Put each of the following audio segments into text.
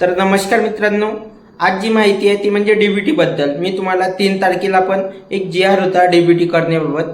तर नमस्कार मित्रांनो आज जी माहिती आहे ती म्हणजे डीबीटीबद्दल मी तुम्हाला तीन तारखेला पण एक जी आर होता डीबीटी करण्याबाबत.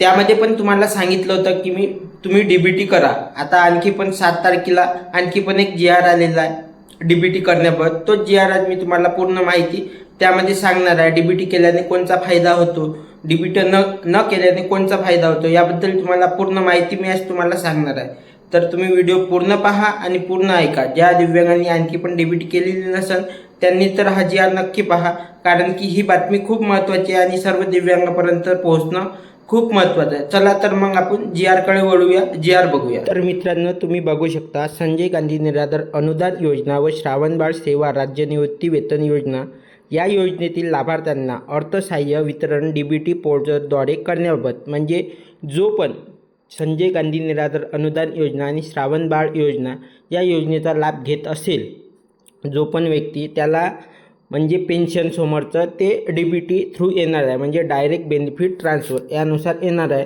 त्यामध्ये पण तुम्हाला सांगितलं होतं की मी तुम्ही डीबीटी करा. आता आणखी पण सात तारखेला आणखी पण एक जी आर आलेला आहे डीबीटी करण्याबाबत. तो जी आर आज मी तुम्हाला पूर्ण माहिती त्यामध्ये सांगणार आहे. डीबीटी केल्याने कोणता फायदा होतो? डीबीटी न न केल्याने कोणता फायदा होतो? याबद्दल तुम्हाला पूर्ण माहिती मी आज तुम्हाला सांगणार आहे. तर तुम्ही व्हिडिओ पूर्ण पहा आणि पूर्ण ऐका. ज्या दिव्यांगांनी आणखी पण डीबीटी केलेली नसेल त्यांनी तर हा जी आर नक्की पहा. कारण की ही बातमी खूप महत्त्वाची आहे आणि सर्व दिव्यांगापर्यंत पोहोचणं खूप महत्त्वाचं आहे. चला तर मग आपण जी आरकडे वळूया. जी आर बघूया. तर मित्रांनो तुम्ही बघू शकता संजय गांधी निराधार अनुदान योजना व श्रावणबाळ सेवा राज्य निवृत्ती वेतन योजना. या योजनेतील लाभार्थ्यांना अर्थसहाय्य वितरण डी बी टी पोर्टलद्वारे करण्याबाबत म्हणजे जो पण संजय गांधी निराधार अनुदान योजना आणि श्रावणबाळ योजना या योजनेचा लाभ घेत असेल. जो पण व्यक्ती त्याला म्हणजे पेन्शन समोरचं ते डी बी टी थ्रू येणार आहे. म्हणजे डायरेक्ट बेनिफिट ट्रान्सफर यानुसार येणार आहे.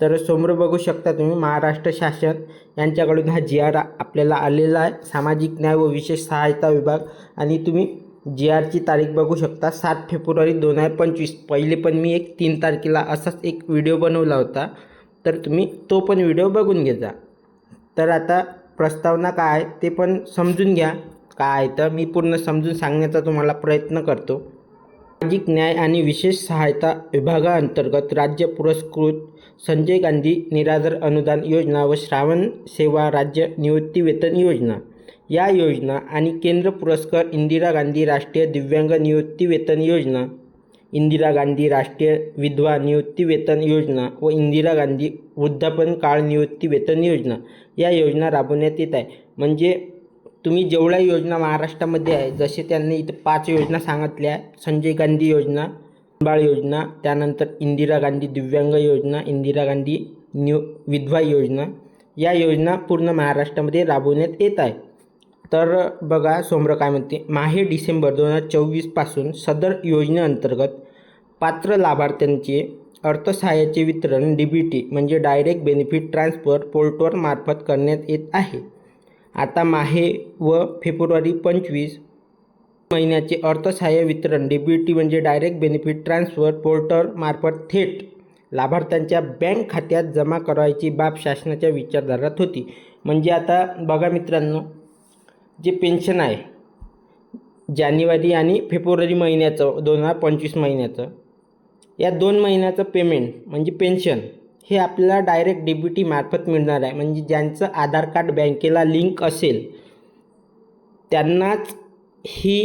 तर समोर बघू शकता तुम्ही महाराष्ट्र शासन यांच्याकडून हा जी आर आपल्याला आलेला आहे. सामाजिक न्याय व विशेष सहायता विभाग आणि तुम्ही जी आरची तारीख बघू शकता. सात फेब्रुवारी दोन हजार पंचवीस. पहिले पण मी एक तीन तारखेला असाच एक व्हिडिओ बनवला होता. तर तुम्ही तो पण व्हिडिओ बघून घेजा तर आता प्रस्तावना काय आहे ते पण समजून घ्या. काय आहे तर मी पूर्ण समजून सांगण्याचा तुम्हाला प्रयत्न करतो. सामाजिक न्याय आणि विशेष सहायता विभागाअंतर्गत राज्य पुरस्कृत संजय गांधी निराधार अनुदान योजना व श्रावण सेवा राज्य निवृत्ती वेतन योजना. या योजना आणि केंद्र पुरस्कार इंदिरा गांधी राष्ट्रीय दिव्यांग निवृत्ती वेतन योजना. इंदिरा गांधी राष्ट्रीय विधवा निवृत्ती वेतन योजना व इंदिरा गांधी वृद्धापन काळ निवृत्ती वेतन योजना या योजना राबवण्यात येत आहे. म्हणजे तुम्ही जेवढ्या योजना महाराष्ट्रामध्ये आहे जसे त्यांनी इथं पाच योजना सांगितल्या संजय गांधी योजना बाळ योजना त्यानंतर इंदिरा गांधी दिव्यांग योजना इंदिरा गांधी न्यू विधवा योजना या योजना पूर्ण महाराष्ट्रामध्ये राबवण्यात येत आहे. तर बघा सोमरं काय म्हणते माहे डिसेंबर दोन हजार चोवीसपासून सदर योजनेअंतर्गत पात्र लाभार्थ्यांचे अर्थसहाय्याचे वितरण डी बी टी म्हणजे डायरेक्ट बेनिफिट ट्रान्सफर पोर्टवर मार्फत करण्यात येत आहे. आता माहे व फेब्रुवारी पंचवीस महिन्याचे अर्थसहाय्य वितरण डी बी टी म्हणजे डायरेक्ट बेनिफिट ट्रान्सफर पोर्टलमार्फत थेट लाभार्थ्यांच्या बँक खात्यात जमा करायची बाब शासनाच्या विचारधारात होती. म्हणजे आता बघा मित्रांनो जे पेन्शन आहे जानेवारी आणि फेब्रुवारी महिन्याचं दोन हजार पंचवीस महिन्याचं या दोन महिन्याचं पेमेंट म्हणजे पेन्शन हे आपल्याला डायरेक्ट डी बी टी मार्फत मिळणार आहे. म्हणजे ज्यांचं आधार कार्ड बँकेला लिंक असेल त्यांनाच ही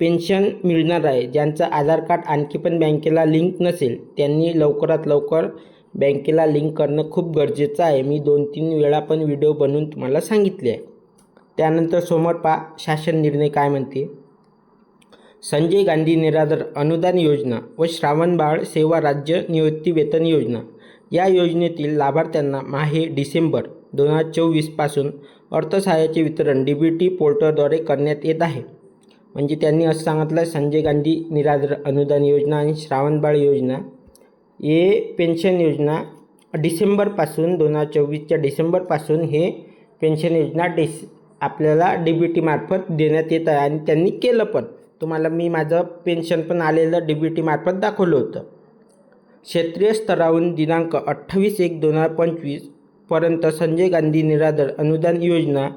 पेन्शन मिळणार आहे. ज्यांचं आधार कार्ड आणखी पण बँकेला लिंक नसेल त्यांनी लवकरात लवकर बँकेला लिंक करणं खूप गरजेचं आहे. मी दोन तीन वेळा पण व्हिडिओ बनवून तुम्हाला सांगितले आहे. त्यानंतर समोर पा शासन निर्णय काय म्हणते? संजय गांधी निराधार अनुदान योजना व श्रावणबाळ सेवा राज्य निवृत्ती वेतन योजना. या योजनेतील लाभार्थ्यांना माहे डिसेंबर दोन हजार चोवीसपासून अर्थसहाय्याचे वितरण डी बी टी पोर्टलद्वारे करण्यात येत आहे. म्हणजे त्यांनी असं सांगितलं संजय गांधी निराधार अनुदान योजना आणि श्रावणबाळ योजना. हे पेन्शन योजना डिसेंबरपासून दोन हजार चोवीसच्या डिसेंबरपासून हे पेन्शन योजना डिस आपल्याला डी बी टी मार्फत देण्यात येत आहे आणि त्यांनी केलं पण. तुम्हाला मी माझं पेन्शन पण आलेलं डी बी टी मार्फत दाखवलं होतं. क्षेत्रीय स्तरावरून दिनांक अठ्ठावीस एक दोन हजार पंचवीसपर्यंत संजय गांधी निराधार अनुदान योजना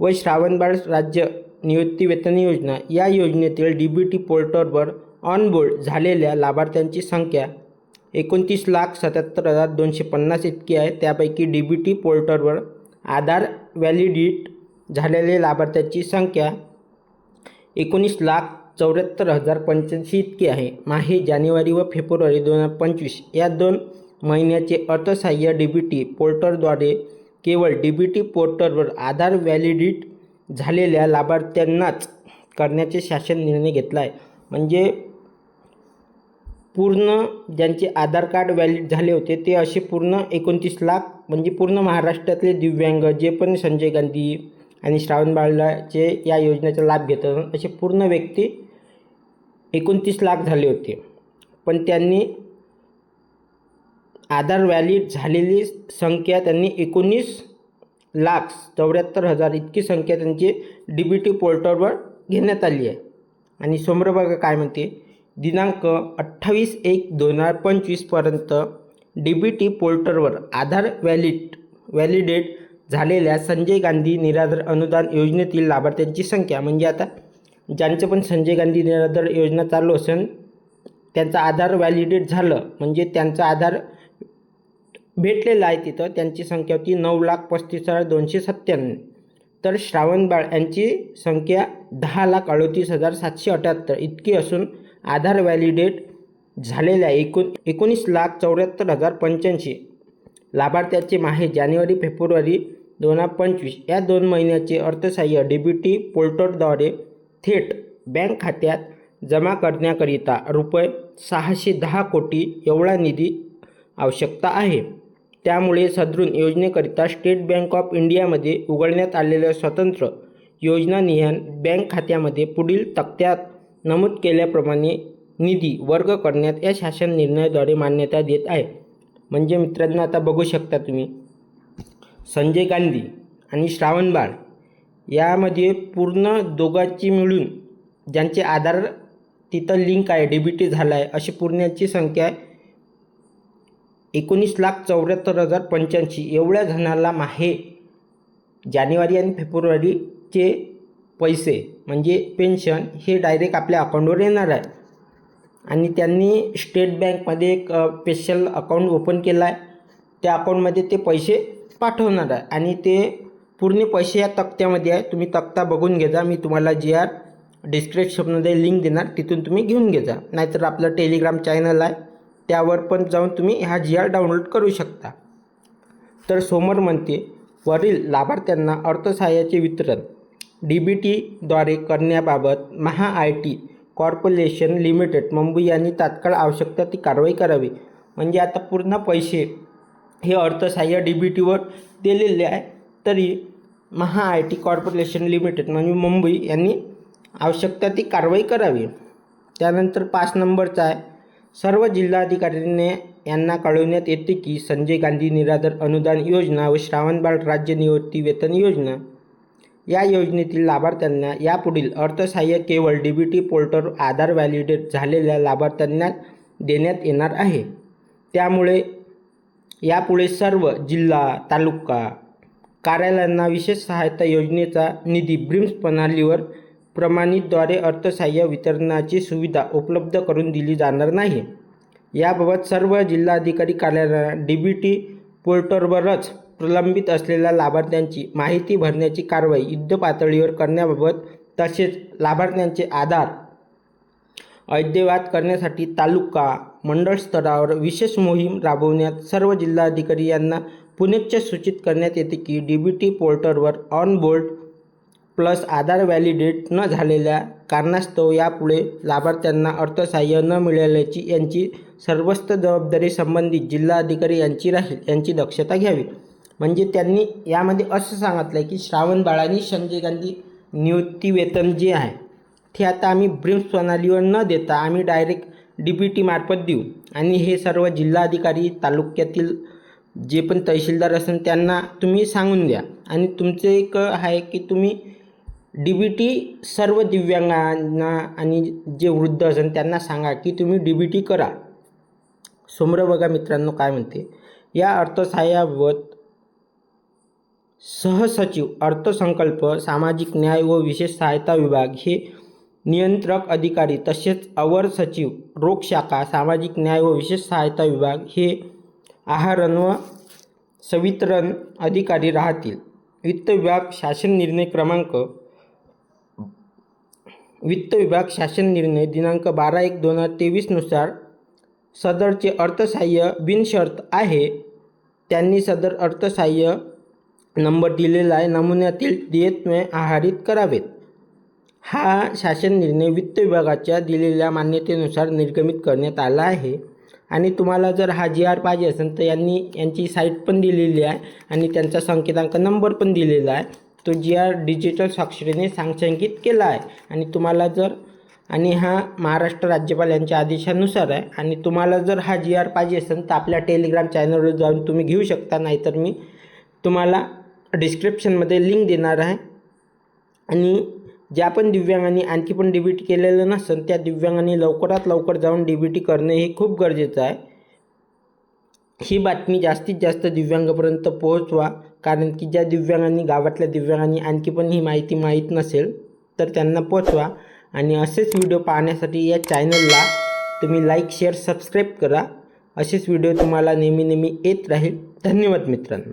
व श्रावणबाळ राज्य निवृत्ती वेतन योजना या योजनेतील डी बी टी पोर्टलवर ऑनबोर्ड झालेल्या लाभार्थ्यांची संख्या एकोणतीस लाख सत्याहत्तर हजार दोनशे पन्नास इतकी आहे. त्यापैकी डी बी टी पोर्टलवर आधार व्हॅलिडिट झालेले लाभार्थ्यांची संख्या एकोणीस लाख चौऱ्याहत्तर हजार पंच्याऐंशी इतकी आहे. माहे जानेवारी व फेब्रुवारी दोन हजार पंचवीस या दोन महिन्याचे अर्थसहाय्य डी बी टी पोर्टलद्वारे केवळ डी बी टी पोर्टलवर आधार व्हॅलिडिट झालेल्या लाभार्थ्यांनाच करण्याचे शासन निर्णय घेतला आहे. म्हणजे पूर्ण ज्यांचे आधार कार्ड व्हॅलिड झाले होते ते असे पूर्ण एकोणतीस लाख म्हणजे पूर्ण महाराष्ट्रातले दिव्यांग जे पण संजय गांधी आणि श्रावणबाळाचे या योजनेचा लाभ घेत असे पूर्ण व्यक्ती एकोणतीस लाख झाले होते. पण त्यांनी आधार व्हॅलिड झालेली संख्या त्यांनी एकोणीस लाख चौऱ्याहत्तर हजार इतकी संख्या त्यांची डी बी टी पोर्टलवर घेण्यात आली आहे. आणि समोर बघा काय म्हणते? दिनांक अठ्ठावीस एक दोन हजार पंचवीसपर्यंत डी बी टी पोर्टलवर आधार व्हॅलिड व्हॅलिडेट झालेल्या संजय गांधी निराधार अनुदान योजनेतील लाभार्थ्यांची संख्या म्हणजे आता ज्यांचं पण संजय गांधी निराधार योजना चालू असेल त्यांचं आधार व्हॅलिडेट झालं म्हणजे त्यांचा आधार भेटलेला आहे तिथं त्यांची संख्या होती नऊ लाख पस्तीस हजार दोनशे सत्त्याण्णव. तर श्रावणबाळ यांची संख्या दहा लाख अडतीस हजार सातशे अठ्याहत्तर इतकी असून आधार व्हॅलिडेट झालेल्या एकूण एकोणीस लाख चौऱ्याहत्तर हजार पंच्याऐंशी लाभार्थ्याचे माहे जानेवारी फेब्रुवारी दोन हजार पंचवीस या दोन महिन्याचे अर्थसहाय्य डी बी टी पोर्टलद्वारे थेट बँक खात्यात जमा करण्याकरिता रुपये सहाशे दहा कोटी एवढा निधी आवश्यकता आहे. त्यामुळे सदरून योजनेकरिता स्टेट बँक ऑफ इंडियामध्ये उघडण्यात आलेल्या स्वतंत्र योजना निहान बँक खात्यामध्ये पुढील तक्त्यात नमूद केल्याप्रमाणे निधी वर्ग करण्यात या शासन निर्णयाद्वारे मान्यता देत आहे. म्हणजे मित्रांनो आता बघू शकता तुम्ही संजय गांधी आणि श्रावण बाळ यामध्ये पूर्ण दोघांची मिळून ज्यांचे आधार तिथं लिंक आहे डी झाला आहे अशी पूर्णाची संख्या एकोणीस लाख चौऱ्याहत्तर हजार पंच्याऐंशी. एवढ्या जणांना माहे जानेवारी आणि फेब्रुवारीचे पैसे म्हणजे पेन्शन हे डायरेक्ट आपल्या अकाउंटवर येणार आहे. आणि त्यांनी स्टेट बँकमध्ये एक स्पेशल अकाउंट ओपन केलं आहे त्या अकाउंटमध्ये ते पैसे पाठवणार आहे. आणि ते पूर्ण पैसे या तक्त्यामध्ये आहे. तुम्ही तक्ता बघून घेजा मी तुम्हाला जी आर डिस्क्रिप्शनमध्ये लिंक देणार तिथून तुम्ही घेऊन घेजा नाहीतर आपलं टेलिग्राम चॅनल आहे. त्यावर पण जाऊन तुम्ही हा जी आर डाउनलोड करू शकता. तर सोमर म्हणते वरील लाभार्थ्यांना अर्थसहाय्याचे वितरण. डी बी टीद्वारे करण्याबाबत Maha I T corporation limited Mumbai यांनी तात्काळ आवश्यकता ती कारवाई करावी. म्हणजे आता पूर्ण पैसे हे अर्थसहाय्य डी बी टीवर दिलेले आहे. तरी Maha I T corporation limited म्हणजे मुंबई यांनी आवश्यकता ती कारवाई करावी. त्यानंतर पाच नंबरचा आहे. सर्व जिल्हाधिकाऱ्यांनी यांना कळवण्यात येते की संजय गांधी निराधार अनुदान योजना व श्रावणबाळ राज्य निवृत्ती वेतन योजना या योजनेतील लाभार्थ्यांना यापुढील अर्थसहाय्य केवळ D B T portal Aadhaar validate झालेल्या लाभार्थ्यांना देण्यात येणार आहे. त्यामुळे यापुढे सर्व जिल्हा तालुका कार्यालयांना विशेष सहायता योजनेचा निधी ब्रिम्स प्रणालीवर प्रमाणितद्वारे अर्थसहाय्य वितरणाची सुविधा उपलब्ध करून दिली जाणार नाही. याबाबत सर्व जिल्हाधिकारी कार्यालयांना डी बी टी पोर्टलवरच प्रलंबित असलेल्या लाभार्थ्यांची माहिती भरण्याची कारवाई युद्धपातळीवर करण्याबाबत तसेच लाभार्थ्यांचे आधार अद्ययावत करण्यासाठी तालुका मंडळ स्तरावर विशेष मोहीम राबवण्यात सर्व जिल्हाधिकारी यांना पुनश्च सूचित करण्यात येते की डी बी टी पोर्टलवर on board plus Aadhaar validate न झालेल्या कारणास्तव यापुढे लाभार्थ्यांना अर्थसहाय्य न मिळाल्याची यांची सर्वस्त जबाबदारी संबंधित जिल्हाधिकारी यांची राहील यांची दक्षता घ्यावी. म्हणजे त्यांनी यामध्ये असं सांगितलं आहे की श्रावण बाळांनी संजय गांधी निवृत्ती वेतन जे आहे ते आता आम्ही ब्रिम्स प्रणालीवर न देता आम्ही डायरेक्ट डी बी टी मार्फत देऊ. आणि हे सर्व जिल्हाधिकारी तालुक्यातील जे पण तहसीलदार असेल त्यांना तुम्ही सांगून द्या. आणि तुमचं एक आहे की तुम्ही डी बी टी सर्व दिव्यांगांना आणि जे वृद्ध असेल त्यांना सांगा की तुम्ही डी बी टी करा. समोर बघा मित्रांनो काय म्हणते. या अर्थसहाय्याबाबत सहसचिव अर्थसंकल्प सामाजिक न्याय व विशेष सहायता विभाग हे नियंत्रक अधिकारी तसेच अवर सचिव रोग शाखा सामाजिक न्याय व विशेष सहायता विभाग हे आहारण व संवितरण अधिकारी राहतील. वित्त विभाग शासन निर्णय क्रमांक वित्त विभाग शासन निर्णय दिनांक बारा एक दोन हजार तेवीसनुसार सदरचे अर्थसहाय्य बिनशर्त आहे. त्यांनी सदर अर्थसहाय्य नंबर दिलेला आहे. नमुन्यातील देयत्वे आहारित करावेत. हा शासन निर्णय वित्त विभागाच्या दिलेल्या मान्यतेनुसार निर्गमित करण्यात आला आहे. आणि तुम्हाला जर हा जी आर पाहिजे असेल तर यांनी यांची साईट पण दिलेली आहे आणि त्यांचा संकेतांक नंबर पण दिलेला आहे. तो जी आर डिजिटल साक्षरीने सांगशांकित केला आहे. आणि तुम्हाला जर आणि हा महाराष्ट्र राज्यपाल यांच्या आदेशानुसार आहे. आणि तुम्हाला जर हा जी आर पाहिजे असेल तर आपल्या टेलिग्राम चॅनलवर जाऊन तुम्ही घेऊ शकता. नाहीतर मी तुम्हाला डिस्क्रिप्शनमध्ये लिंक देणार आहे. आणि ज्या पण दिव्यांगांनी आणखी पण डी बी टी केलेलं नसेल त्या दिव्यांगांनी लवकरात लवकर जाऊन डी बी टी करणे हे खूप गरजेचं आहे. ही बातमी जास्तीत जास्त दिव्यांगापर्यंत पोहोचवा कारण की ज्या दिव्यांगांनी गावातल्या दिव्यांगांनी आणखी पण ही माहिती माहीत नसेल तर त्यांना पोचवा. आणि असेच व्हिडिओ पाहण्यासाठी या चॅनलला तुम्ही लाईक शेअर सबस्क्राईब करा. असेच व्हिडिओ तुम्हाला नेहमी नेहमी येत राहील. धन्यवाद मित्रांनो.